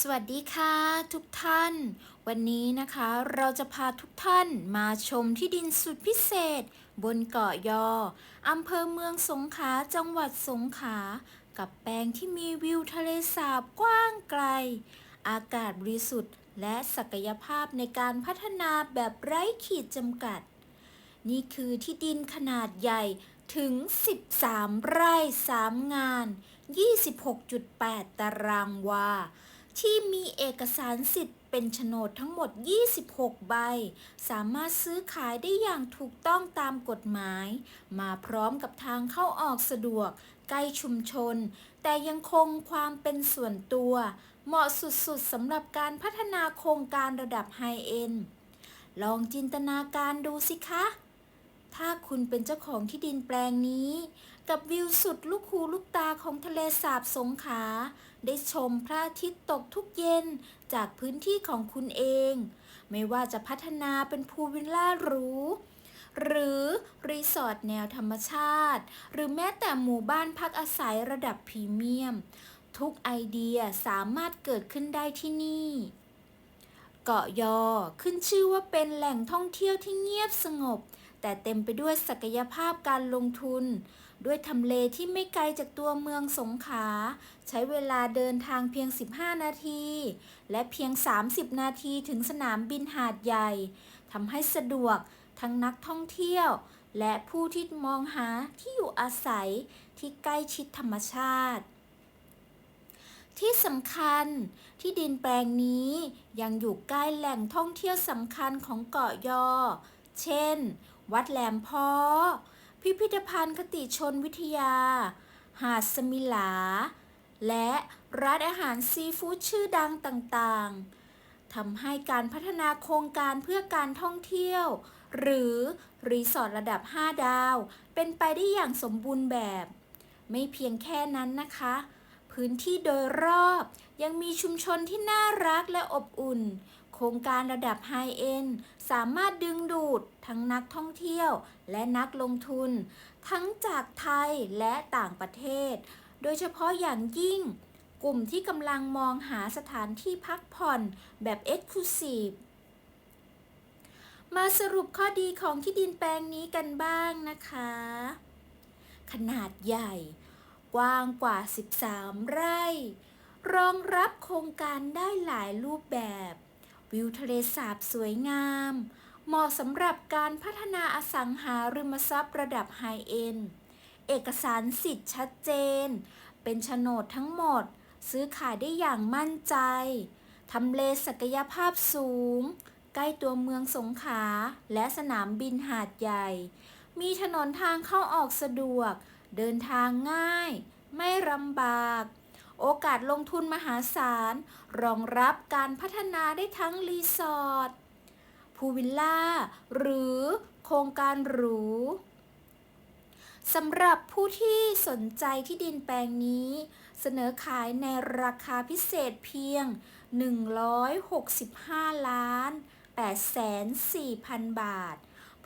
สวัสดีค่ะทุกท่าน วันนี้นะคะเราจะพาทุกท่านมาชมที่ดินสุดพิเศษ บนเกาะยออำเภอเมืองสงขลาจังหวัดสงขลากับแปลงที่มีวิวทะเลสาบกว้างไกล อากาศบริสุทธิ์ และศักยภาพในการพัฒนาแบบไร้ขีดจำกัด นี่คือที่ดินขนาดใหญ่ถึง 13 ไร่ 3 งาน 26.8 ตารางวา ที่มีเอกสารสิทธิ์เป็นโฉนดทั้งหมด 26 ใบ สามารถซื้อขายได้อย่างถูกต้องตามกฎหมาย มาพร้อมกับทางเข้าออกสะดวก ใกล้ชุมชน แต่ยังคงความเป็นส่วนตัว เหมาะสุดๆสำหรับการพัฒนาโครงการระดับไฮเอ็นลองจินตนาการดูสิคะ ถ้าคุณเป็นเจ้าของที่ดินแปลงนี้ กับวิวสุดลูกหูลูกตาของทะเลสาบสงขลาได้ชมพระอาทิตย์ตกทุกเย็นจากพื้นที่ของคุณเอง ไม่ว่าจะพัฒนาเป็นพูวิลล่าหรูหรือรีสอร์ทแนวธรรมชาติ หรือแม้แต่หมู่บ้านพักอาศัยระดับพรีเมียม ทุกไอเดียสามารถเกิดขึ้นได้ที่นี่ เกาะยอขึ้นชื่อว่าเป็นแหล่งท่องเที่ยวที่เงียบสงบ แต่เต็มไปด้วยศักยภาพการลงทุน ด้วยทำเลที่ไม่ไกลจากตัวเมืองสงขลาใช้เวลาเดินทางเพียง 15 นาที และเพียง 30 นาทีถึงสนามบินหาดใหญ่ทำให้สะดวกทั้งนักท่องเที่ยว และผู้ที่มองหาที่อยู่อาศัยที่ใกล้ชิดธรรมชาติที่สำคัญที่ดินแปลงนี้ยังอยู่ใกล้แหล่งท่องเที่ยวสำคัญของเกาะยอ เช่น วัดแหลมพอพิพิธภัณฑ์คติชนวิทยา หาดสมิลา และร้านอาหารซีฟู้ดชื่อดังต่างๆทำให้การพัฒนาโครงการเพื่อการท่องเที่ยว หรือรีสอร์ทระดับ 5 ดาว เป็นไปได้อย่างสมบูรณ์แบบ ไม่เพียงแค่นั้นนะคะ พื้นที่โดยรอบยังมีชุมชนที่น่ารักและอบอุ่น โครงการระดับไฮเอ็นสามารถดึงดูดทั้งนักท่องเที่ยวและนักลงทุน ทั้งจากไทยและต่างประเทศ โดยเฉพาะอย่างยิ่ง กลุ่มที่กำลังมองหาสถานที่พักผ่อนแบบ Exclusive มาสรุปข้อดีของที่ดินแปลงนี้กันบ้างนะคะ ขนาดใหญ่ กว้างกว่า 13 ไร่ รองรับโครงการได้หลายรูปแบบ วิวทะเลสาบสวยงาม เหมาะสำหรับการพัฒนาอสังหาริมทรัพย์ระดับไฮเอ็นเอกสารสิทธิ์ชัดเจน เป็นโฉนดทั้งหมด ซื้อขายได้อย่างมั่นใจทำเลศักยภาพสูง ใกล้ตัวเมืองสงขลาและสนามบินหาดใหญ่ มีถนนทางเข้าออกสะดวก เดินทางง่าย ไม่ลำบาก โอกาสลงทุนมหาศาล รองรับการพัฒนาได้ทั้งรีสอร์ทพูวิลล่า หรือโครงการหรูสำหรับผู้ที่สนใจที่ดินแปลงนี้ เสนอขายในราคาพิเศษเพียง 165 ล้าน8แสน4พันบาท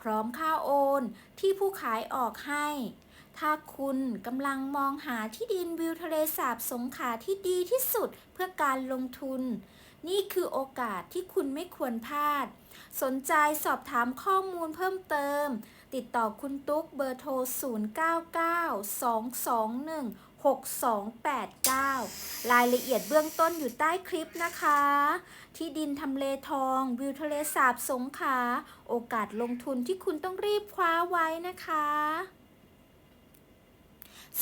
พร้อมค่าโอนที่ผู้ขายออกให้ ถ้าคุณกำลังมองหาที่ดินวิวทะเลสาบสงขาที่ดีที่สุดเพื่อการลงทุน นี่คือโอกาสที่คุณไม่ควรพลาด สนใจสอบถามข้อมูลเพิ่มเติม ติดต่อคุณตุ๊กเบอร์โทร 0992216289 รายละเอียดเบื้องต้นอยู่ใต้คลิปนะคะ ที่ดินทำเลทอง วิวทะเลสาบสงขา โอกาสลงทุนที่คุณต้องรีบคว้าไว้นะคะ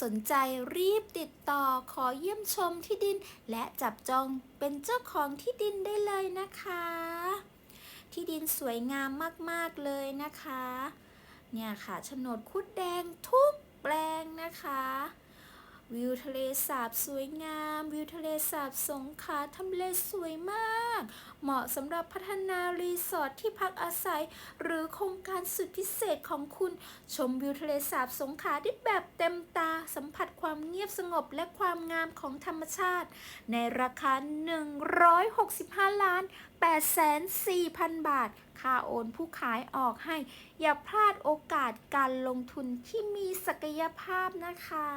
สนใจรีบติดต่อขอเยี่ยมชมที่ดิน และจับจองเป็นเจ้าของที่ดินได้เลยนะคะ ที่ดินสวยงามมากๆเลยนะคะ เนี่ยค่ะโฉนดคุดแดงทุกแปลงนะคะ วิวทะเลสาบสวยงาม วิวทะเลสาบสงขลาทำเลสวยมาก เหมาะสำหรับพัฒนารีสอร์ทที่พักอาศัย หรือโครงการสุดพิเศษของคุณ ชมวิวทะเลสาบสงขลาได้แบบเต็มตา สัมผัสความเงียบสงบและความงามของธรรมชาติ ในราคา 165 ล้าน8แสน4พันบาท ค่าโอนผู้ขายออกให้ อย่าพลาดโอกาสการลงทุนที่มีศักยภาพนะคะ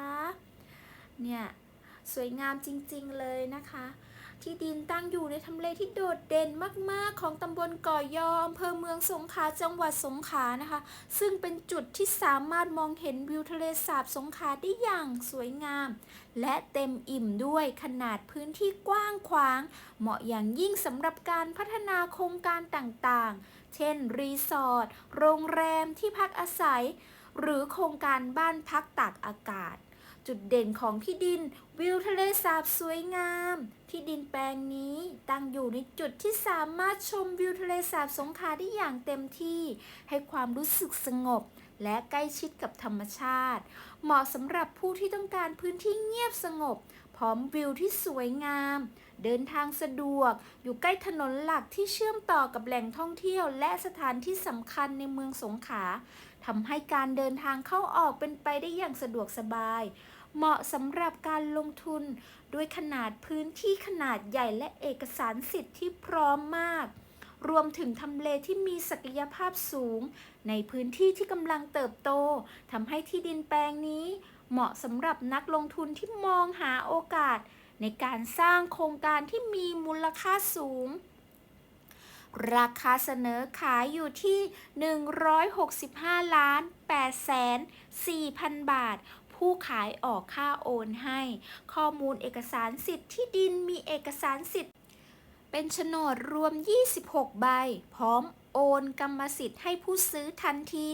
เนี่ยสวยงามจริงๆเลยนะคะ ที่ดินตั้งอยู่ในทำเลที่โดดเด่นมากๆ ของตำบลก่อยออำเภอเมืองสงขลาจังหวัดสงขลานะคะ ซึ่งเป็นจุดที่สามารถมองเห็นวิวทะเลสาบสงขลาได้อย่างสวยงาม และเต็มอิ่มด้วยขนาดพื้นที่กว้างขวาง เหมาะอย่างยิ่งสำหรับการพัฒนาโครงการต่างๆ เช่น รีสอร์ทโรงแรมที่พักอาศัย หรือโครงการบ้านพักตากอากาศ จุดเด่นของที่ดิน วิวทะเลสาบสวยงาม ที่ดินแปลงนี้ตั้งอยู่ในจุดที่สามารถชมวิวทะเลสาบสงขลาได้อย่างเต็มที่ ให้ความรู้สึกสงบ และใกล้ชิดกับธรรมชาติ เหมาะสำหรับผู้ที่ต้องการพื้นที่เงียบสงบ พร้อมวิวที่สวยงาม เดินทางสะดวก อยู่ใกล้ถนนหลักที่เชื่อมต่อกับแหล่งท่องเที่ยว และสถานที่สำคัญในเมืองสงขลาทำให้การเดินทางเข้าออกเป็นไปได้อย่างสะดวกสบาย เหมาะสำหรับการลงทุน ด้วยขนาดพื้นที่ขนาดใหญ่และเอกสารสิทธิ์ที่พร้อมมาก รวมถึงทำเลที่มีศักยภาพสูง ในพื้นที่ที่กำลังเติบโตทำให้ที่ดินแปลงนี้ เหมาะสำหรับนักลงทุนที่มองหาโอกาส ในการสร้างโครงการที่มีมูลค่าสูง ราคาเสนอขายอยู่ที่ 165 ล้าน8แสน4พันบาท ผู้ขายออกค่าโอนให้ ข้อมูลเอกสารสิทธิ์ที่ดินมีเอกสารสิทธิ์ เป็นโฉนดรวม 26 ใบ พร้อมโอนกรรมสิทธิ์ให้ผู้ซื้อทันที